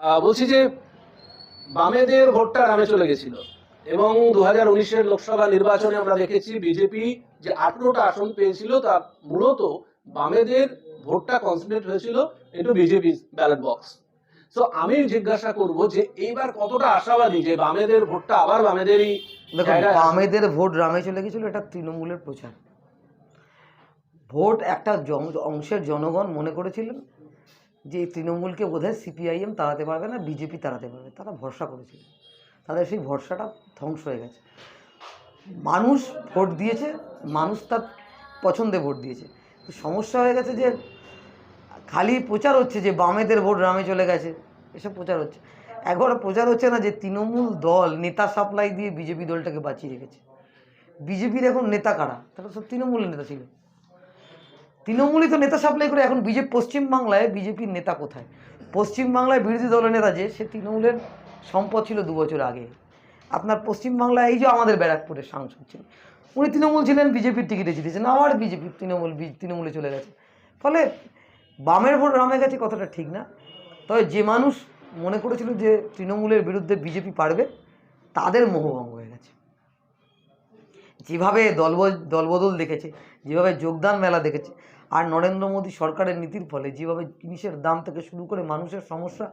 বলছি যে বামেদের ভোটটা রামে চলে গেছিল। এবং দু হাজার উনিশের লোকসভা নির্বাচনে আমরা দেখেছি বিজেপি যে আঠেরোটা আসন পেয়েছিল তা মূলত বামেদের ভোটটা কনসেন্ট্রেট হয়েছিল একটু বিজেপি ব্যালট বক্স তো আমি জিজ্ঞাসা করব যে এইবার কতটা আশাবাদী যে বামেদের ভোটটা আবার বামেদেরই বামেদের ভোট রামে চলে গেছিল এটা তৃণমূলের প্রচার। ভোট একটা অংশের জনগণ মনে করেছিলেন যে এই তৃণমূলকে বোধহয় সিপিআইএম তাড়াতে পারবে না, বিজেপি তাড়াতে পারবে, তারা ভরসা করেছিল। তাদের সেই ভরসাটা ধ্বংস হয়ে গেছে। মানুষ ভোট দিয়েছে, মানুষ তার পছন্দে ভোট দিয়েছে। সমস্যা হয়ে গেছে যে খালি প্রচার হচ্ছে যে বামেদের ভোট রামে চলে গেছে, এসব প্রচার হচ্ছে। একবার প্রচার হচ্ছে না যে তৃণমূল দল নেতা সাপ্লাই দিয়ে বিজেপি দলটাকে বাঁচিয়ে রেখেছে। বিজেপির এখন নেতা কারা? তারা সব তৃণমূলের নেতা ছিল। তৃণমূলই তো নেতা সাপ্লাই করে, এখন বিজেপি পশ্চিমবাংলায় বিজেপির নেতা কোথায়? পশ্চিমবাংলায় বিরোধী দলের নেতা যে, সে তৃণমূলের সম্পদ ছিল দু বছর আগে। আপনার পশ্চিমবাংলায় এই যে আমাদের ব্যারাকপুরের সাংসদ ছিলেন, উনি তৃণমূল ছিলেন, বিজেপির টিকিটে জিতেছেন, আবার বিজেপি তৃণমূল তৃণমূলে চলে গেছে। ফলে বামের ভোট রামে গেছে কথাটা ঠিক না। তবে যে মানুষ মনে করেছিল যে তৃণমূলের বিরুদ্ধে বিজেপি পারবে, তাদের মোহভঙ্গ যেভাবে দলব, দলবদল দেখেছে, যেভাবে যোগদান মেলা দেখেছে, আর নরেন্দ্র মোদী সরকারের নীতির ফলে যেভাবে জিনিসের দাম থেকে শুরু করে মানুষের সমস্যা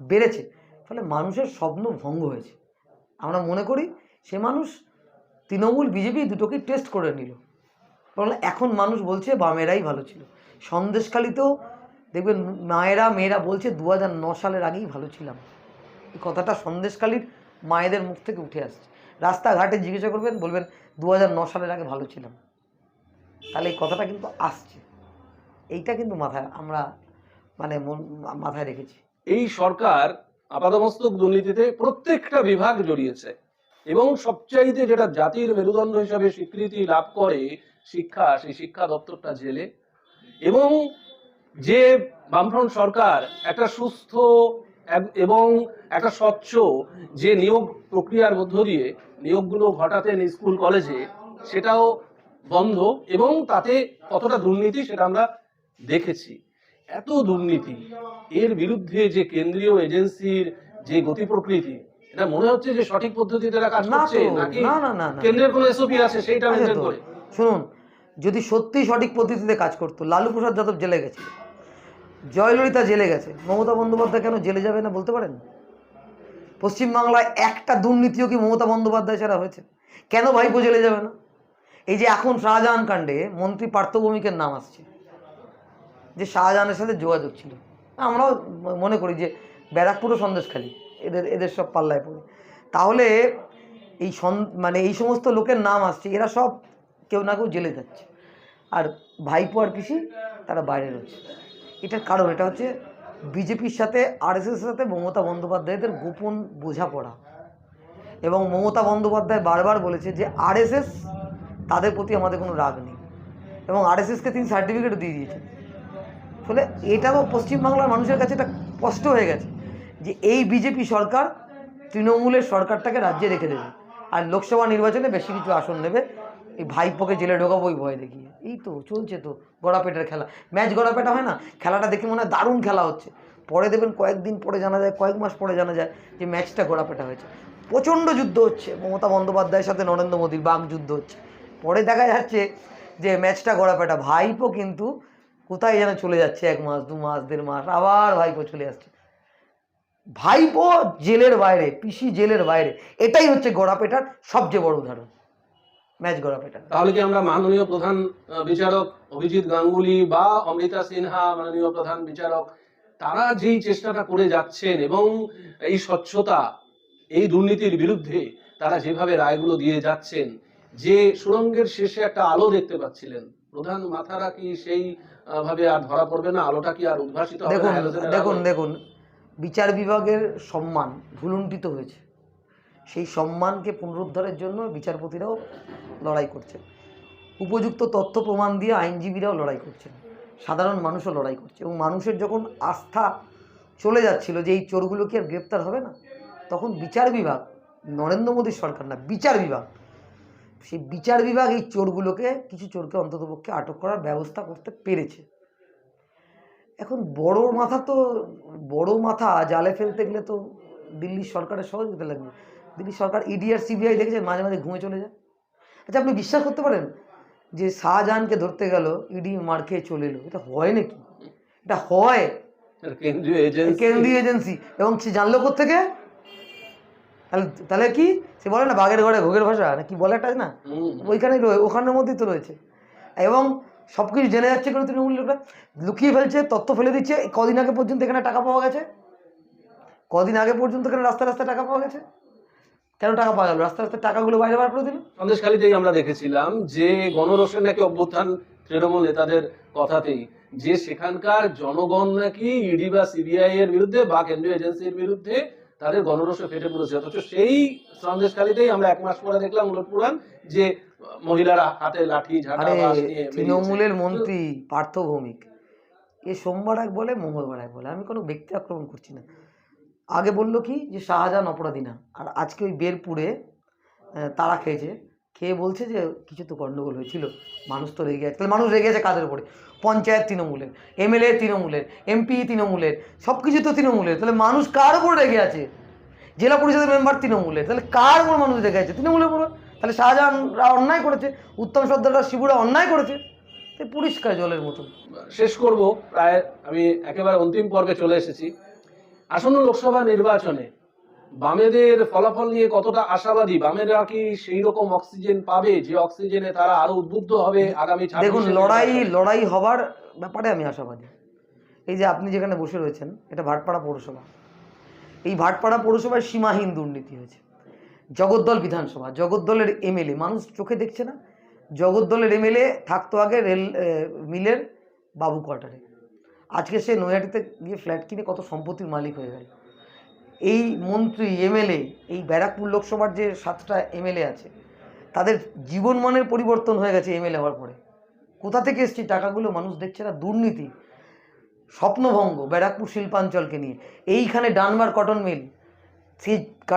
বেড়েছে, ফলে মানুষের স্বপ্ন ভঙ্গ হয়েছে। আমরা মনে করি সে মানুষ তৃণমূল, বিজেপি দুটোকেই টেস্ট করে নিল। বরং এখন মানুষ বলছে বামেরাই ভালো ছিল। সন্দেশখালিতেও দেখবেন মায়েরা, মেয়েরা বলছে দু সালের আগেই ভালো ছিলাম। এই কথাটা সন্দেশখালির মায়েদের মুখ থেকে উঠে আসছে। রাস্তাঘাটে জিজ্ঞাসা করবেন, বলবেন দু সালের আগে ভালো ছিলাম। তাহলে এই কথাটা কিন্তু আসছে। এইটা কিন্তু মাথায় আমরা মানে মাথায় রেখেছি। এই সরকার আপাদমস্তক দুর্নীতিতে প্রত্যেকটা বিভাগ জড়িয়েছে এবং সবচাইতে যেটা জাতির মেরুদণ্ড হিসাবে স্বীকৃতি লাভ করে শিক্ষা, সেই শিক্ষা দপ্তরটা জেলে এবং যে বামফ্রন্ট সরকার একটা সুস্থ এবং একটা স্বচ্ছ যে নিয়োগ প্রক্রিয়ার মধ্য দিয়ে নিয়োগগুলো ঘটাতেন স্কুল কলেজে সেটাও বন্ধ এবং তাতে কতটা দুর্নীতি সেটা আমরা দেখেছি। এত দুর্নীতি এর বিরুদ্ধে যে কেন্দ্রীয় এজেন্সির যে গতি প্রকৃতি এটা মনে হচ্ছে যে সঠিক পদ্ধতিতে কাজ না করছে নাকি না না না কেন্দ্রের কোনো এসওপি আছে সেইটা মেনটেন করে। শুনুন যদি সত্যি সঠিক পদ্ধতিতে কাজ করতো লালু প্রসাদ যাদব জেলে গেছে জয়ললিতা জেলে গেছে মমতা বন্দ্যোপাধ্যায় কেন জেলে যাবে না বলতে পারেন? পশ্চিমবাংলায় একটা দুর্নীতিও কি মমতা বন্দ্যোপাধ্যায় ছাড়া হয়েছে? কেন ভাইপো জেলে যাবে না? এই যে এখন শাহজাহান কাণ্ডে মন্ত্রী পার্থ ভৌমিকের নাম আসছে, যে শাহজাহানের সাথে যোগাযোগ ছিল। আমরাও মনে করি যে ব্যারাকপুরও সন্দেশখালী, এদের এদের সব পাল্লায় পড়ে। তাহলে এই সন মানে এই সমস্ত লোকের নাম আসছে, এরা সব কেউ না কেউ জেলে যাচ্ছে। আর ভাইপো আর পিসি, তারা বাইরে রয়েছে। এটার কারণ, এটা হচ্ছে বিজেপির সাথে আরএসএসের সাথে মমতা বন্দ্যোপাধ্যায়দের গোপন বোঝাপড়া। এবং মমতা বন্দ্যোপাধ্যায় বারবার বলেছে যে আরএসএস তাদের প্রতি আমাদের কোনো রাগ নেই। এবং আরএসএসকে তিনি সার্টিফিকেটও দিয়ে দিয়েছেন। ফলে এটাও পশ্চিমবাংলার মানুষের কাছে এটা স্পষ্ট হয়ে গেছে যে, এই বিজেপি সরকার তৃণমূলের সরকারটাকে রাজ্যে রেখে দেবে। আর লোকসভা নির্বাচনে বেশি কিছু আসন নেবে। এই ভাইপোকে জেলে ঢোকাবো ওই ভয় দেখিয়ে। এই তো চলছে তো গড়াপেটের খেলা। ম্যাচ গড়াপেটা হয় না, খেলাটা দেখে মনে হয় দারুণ খেলা হচ্ছে। পরে দেবেন কয়েকদিন পরে জানা যায়, কয়েক মাস পরে জানা যায় যে ম্যাচটা গড়াপেটা হয়েছে। প্রচণ্ড যুদ্ধ হচ্ছে, মমতা বন্দ্যোপাধ্যায়ের সাথে নরেন্দ্র মোদীর বাঘ যুদ্ধ হচ্ছে। পরে দেখা যাচ্ছে যে ম্যাচটা গড়াপেটা, ভাইপো কিন্তু কোথায় যেন চলে যাচ্ছে এক মাস, দু মাস, দেড় মাস, আবার ভাইপো চলে আসছে। ভাইপো জেলের বাইরে, পিসি জেলের বাইরে, এটাই হচ্ছে গড়াপেটার সবচেয়ে বড় উদাহরণ। ম্যাচ গড়াপেটার তাহলে কি আমরা মাননীয় প্রধান বিচারক অভিজিৎ গাঙ্গুলি বা অমৃতা সিনহা মাননীয় প্রধান বিচারক তারা যেই চেষ্টাটা করে যাচ্ছেন এবং এই স্বচ্ছতা এই দুর্নীতির বিরুদ্ধে তারা যেভাবে রায়গুলো দিয়ে যাচ্ছেন যে সুরঙ্গের শেষে একটা আলো দেখতে পাচ্ছিলেন। প্রধান মাথারা কি সেই ভাবে আর ধরা পড়বে না? আলোটা কি আর উদ্ভাসিত দেখুন দেখুন দেখুন বিচার বিভাগের সম্মান ভুলুণ্ঠিত হয়েছে। সেই সম্মানকে পুনরুদ্ধারের জন্য বিচারপতিরাও লড়াই করছেন। উপযুক্ত তথ্য প্রমাণ দিয়ে আইনজীবীরাও লড়াই করছেন। সাধারণ মানুষও লড়াই করছে এবং মানুষের যখন আস্থা চলে যাচ্ছিল যে এই চোরগুলো কি আর গ্রেপ্তার হবে না, তখন বিচার বিভাগ, নরেন্দ্র মোদীর সরকার না, বিচার বিভাগ, সেই বিচার বিভাগ এই চোরগুলোকে, কিছু চোরকে অন্ততপক্ষে আটক করার ব্যবস্থা করতে পেরেছে। এখন বড় মাথা তো, বড় মাথা, জালে ফেলতে গেলে তো দিল্লির সরকারের সহযোগিতা লাগবে। দিল্লি সরকার ইডি আর সিবিআই দেখেছেন মাঝে মাঝে ঘুমে চলে যায়। আচ্ছা আপনি বিশ্বাস করতে পারেন যে শাহজাহানকে ধরতে গেল ইডি মার খেয়ে চলে এলো? এটা হয় নাকি? এটা হয়। কেন্দ্রীয় এজেন্সি কেন্দ্রীয় এজেন্সি এবং সে জানলো থেকে তাহলে তাহলে কি? সে বলে না বাঘের ঘরে ঘোগের ভাষা না কি বলে একটা না। ওইখানেই রয়ে ওখানের মধ্যেই তো রয়েছে। এবং সব কিছু জেনে যাচ্ছে কেন তৃণমূল লোকরা? লুকিয়ে ফেলছে তথ্য ফেলে দিচ্ছে কদিন আগে পর্যন্ত এখানে টাকা পাওয়া গেছে? কদিন আগে পর্যন্ত এখানে রাস্তায় রাস্তায় টাকা পাওয়া গেছে? কেন টাকা পাওয়া গেল? রাস্তায় রাস্তায় টাকাগুলো বাইরে বার করে দিল? সন্দেশখালীতেই আমরা দেখেছিলাম যে গণরোষের নাকি অভ্যুত্থান তৃণমূল নেতাদের কথাতেই। যে সেখানকার জনগণ নাকি ইডি বা সিবিআই এর বিরুদ্ধে বা কেন্দ্রীয় এজেন্সির বিরুদ্ধে তাদের গণরোষে ফেটে পড়েছে। অথচ সেই সন্দেশখালীতেই আমরা এক মাস পরে দেখলাম উলট পুরাণ যে মহিলারা হাতে লাঠি বেরিয়েছে। তৃণমূলের মন্ত্রী পার্থ ভৌমিক। এ সোমবার এক বলে মঙ্গলবার এক বলে। আমি কোনো ব্যক্তি আক্রমণ করছি না। আগে বলল কি যে শাহজাহান অপরাধী না। আর আজকে ওই বেরপুরে তারা খেয়েছে। খেয়ে বলছে যে কিছু তো গণ্ডগোল হয়েছিল। মানুষ তো রেগে আছে তাহলে মানুষ রেগে আছে কাদের উপরে? পঞ্চায়েত তৃণমূলের, এমএলএ তৃণমূলের, এমপি তৃণমূলের সব কিছু তো তৃণমূলের। তাহলে মানুষ কার উপর রেগে আছে? জেলা পরিষদের মেম্বার তৃণমূলের। তাহলে কার উপর মানুষ রেগে আছে? তৃণমূলের উপর। তাহলে শাহজাহানরা অন্যায় করেছে, উত্তম সর্দাররা শিবুরা অন্যায় করেছে। পরিষ্কার জলের মতন। শেষ করব। প্রায় আমি একেবারে অন্তিম পর্বে চলে এসেছি। আসন্ন লোকসভা নির্বাচনে বামেদের ফলাফল নিয়ে কতটা আশাবাদী? বামেরা কি সেই রকম অক্সিজেন পাবে যে অক্সিজেনে তারা আরও উদ্বুদ্ধ হবে আগামী 26 দেখুন লড়াই লড়াই হবার ব্যাপারে আমি আশাবাদী। এই যে আপনি যেখানে বসে রয়েছেন এটা ভাটপাড়া পৌরসভা। এই ভাটপাড়া পৌরসভায় সীমাহীন দুর্নীতি হয়েছে। জগদ্দল বিধানসভা জগদ্দলের এমএলএ মানুষ চোখে দেখছে না? জগদ্দলের এমএলএ থাকতো আগে রেল মিলের বাবু কোয়ার্টারে। আজকে সে নৈহাটিতে গিয়ে ফ্ল্যাট কিনে কত সম্পত্তির মালিক হয়ে গেল। এই মন্ত্রী এমএলএ এই ব্যারাকপুর লোকসভার যে সাতটা এমএলএ আছে, তাদের জীবনমানের পরিবর্তন হয়ে গেছে এমএলএ হওয়ার পরে। কোথা থেকে এসছে টাকাগুলো মানুষ দেখছে না। দুর্নীতি, স্বপ্নভঙ্গ ব্যারাকপুর শিল্পাঞ্চলকে নিয়ে। এইখানে ডানবার কটন মিল, সেই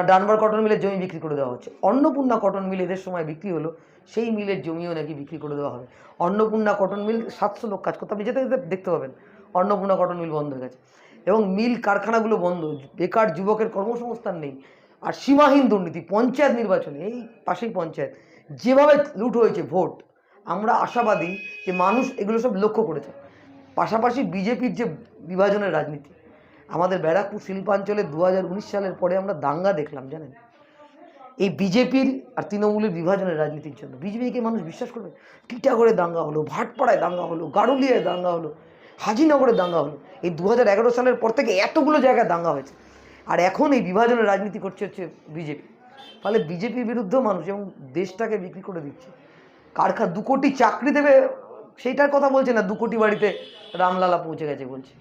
ডানবার কটন মিলের জমি বিক্রি করে দেওয়া হচ্ছে। অন্নপূর্ণা কটন মিল এদের সময় বিক্রি হলো, সেই মিলের জমিও নাকি বিক্রি করে দেওয়া হবে। অন্নপূর্ণা কটন মিল সাতশো লোক কাজ করতে। আপনি যেতে যেতে দেখতে পাবেন। অন্নপূর্ণা কটন মিল বন্ধ হয়ে গেছে। এবং মিল কারখানাগুলো বন্ধ, বেকার যুবকের কর্মসংস্থান নেই। আর সীমাহীন দুর্নীতি, পঞ্চায়েত নির্বাচনে, এই পাশেই পঞ্চায়েত। যেভাবে লুট হয়েছে ভোট, আমরা আশাবাদী যে মানুষ এগুলো সব লক্ষ্য করেছে। পাশাপাশি বিজেপির যে বিভাজনের রাজনীতি, আমাদের ব্যারাকপুর শিল্পাঞ্চলে দু হাজার উনিশ সালের পরে আমরা দাঙ্গা দেখলাম, জানেন? এই বিজেপির আর তৃণমূলের বিভাজনের রাজনীতির জন্য। বিজেপিকে মানুষ বিশ্বাস করবে টিটাগড়ে দাঙ্গা হলো, ভাটপাড়ায় দাঙ্গা হলো, গারুলিয়ায় দাঙ্গা হলো। হাজিনগরে দাঙ্গা হলো। এই দু হাজার এগারো সালের পর থেকে এতগুলো জায়গায় দাঙ্গা হয়েছে। আর এখন এই বিভাজনের রাজনীতি করছে হচ্ছে বিজেপি। ফলে বিজেপির বিরুদ্ধেও মানুষ এবং দেশটাকে বিক্রি করে দিচ্ছে। কারখানা দু কোটি চাকরি দেবে, সেইটার কথা বলছে না, দু কোটি বাড়িতে রামলালা পৌঁছে গেছে বলছে।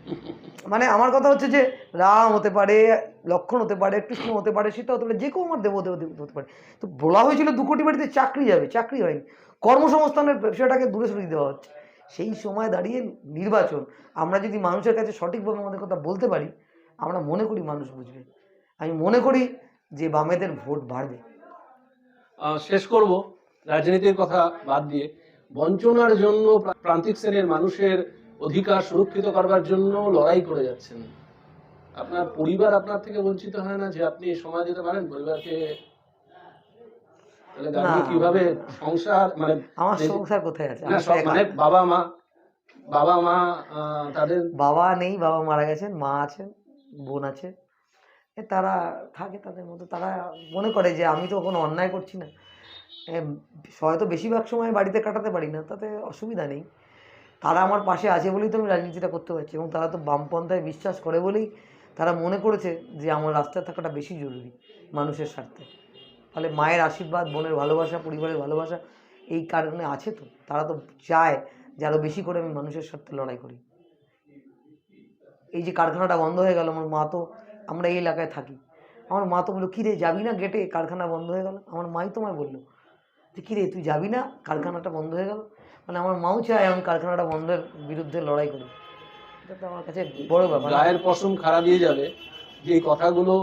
মানে আমার কথা হচ্ছে যে, রাম হতে পারে, লক্ষণ হতে পারে, কৃষ্ণ হতে পারে, সীতা হতে পারে, যে কেউ আমার দেব দেব দেব হতে পারে। তো বলা হয়েছিল দু কোটি বাড়িতে চাকরি যাবে, চাকরি হয়নি। কর্মসংস্থানের বিষয়টাকে দূরে সরিয়ে দেওয়া হচ্ছে। সেই সময় দাঁড়িয়ে নির্বাচন। আমরা যদি মানুষের কাছে সঠিকভাবে আমাদের কথা বলতে পারি, আমরা মনে করি মানুষ বুঝবে। আমি মনে করি যে বামেদের ভোট বাড়বে। শেষ করব। রাজনীতির কথা বাদ দিয়ে। বঞ্চনার জন্য প্রা- প্রান্তিক শ্রেণির মানুষের অধিকার সুরক্ষিত করবার জন্য লড়াই করে যাচ্ছেন। আপনার পরিবার আপনার থেকে বঞ্চিত হয় না যে আপনি সময় দিতে পারেন? পরিবারকে। কীভাবে সংসার মানে আমার সংসার কোথায় আছে? মানে বাবা মা বাবা মা তাদের বাবা নেই বাবা মারা গেছেন মা আছেন বোন আছে। তারা থাকে তাদের মতো তারা মনে করে যে আমি তো কোনো অন্যায় করছি না। হয়তো বেশিরভাগ সময় বাড়িতে কাটাতে পারি না তাতে অসুবিধা নেই। তারা আমার পাশে আছে বলেই তো আমি রাজনীতিটা করতে পারছি এবং তারা তো বামপন্থায় বিশ্বাস করে বলেই তারা মনে করেছে যে আমার রাস্তায় থাকাটা বেশি জরুরি মানুষের স্বার্থে। ফলে মায়ের আশীর্বাদ, বোনের ভালোবাসা, পরিবারের ভালোবাসা এই কারণে আছে তো। তারা তো চায় যে আরও বেশি করে আমি মানুষের স্বার্থে লড়াই করি। এই যে কারখানাটা বন্ধ হয়ে গেল, আমার মা তো, আমরা এই এলাকায় থাকি। আমার মা তো বলল কিরে যাবি না গেটে কারখানা বন্ধ হয়ে গেল? আমার মাই তোমায় বলল, যে কিরে তুই যাবি না? কারখানাটা বন্ধ হয়ে গেল? মানে আমার মাও চায় আমি কারখানাটা বন্ধের বিরুদ্ধে লড়াই করি। এটা তো আমার কাছে বড় ব্যাপার। গায়ের পশম খারাপ দিয়ে যাবে যে কথাগুলো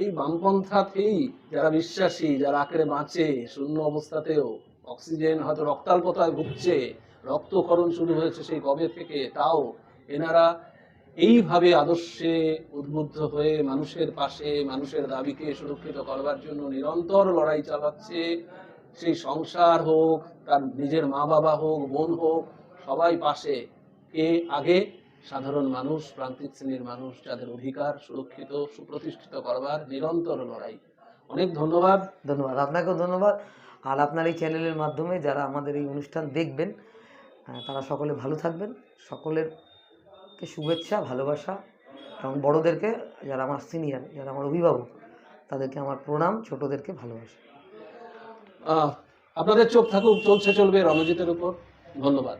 এই বামপন্থাতেই যারা বিশ্বাসী, যারা আঁকড়ে বাঁচে, শূন্য অবস্থাতেও অক্সিজেন হয়তো রক্তাল্পতায় ভুগছে রক্তকরণ শুরু হয়েছে সেই কবে থেকে, তাও এনারা এইভাবে আদর্শে উদ্বুদ্ধ হয়ে মানুষের পাশে, মানুষের দাবিকে সুরক্ষিত করবার জন্য নিরন্তর লড়াই চালাচ্ছে। সেই সংসার হোক, তার নিজের মা বাবা হোক, বোন হোক, সবাই পাশে। কে আগে? সাধারণ মানুষ প্রান্তিক শ্রেণির মানুষ যাদের অধিকার সুরক্ষিত সুপ্রতিষ্ঠিত করবার নিরন্তর লড়াই। অনেক ধন্যবাদ। ধন্যবাদ। আপনাকেও ধন্যবাদ। আর আপনার এই চ্যানেলের মাধ্যমে যারা আমাদের এই অনুষ্ঠান দেখবেন তারা সকলে ভালো থাকবেন। সকলেরকে শুভেচ্ছা ভালোবাসা এবং বড়োদেরকে যারা আমার সিনিয়র যারা আমার অভিভাবক তাদেরকে আমার প্রণাম ছোটদেরকে ভালোবাসা। আপনাদের চোখ থাকুক চলছে চলবে রণজিতের উপর। ধন্যবাদ।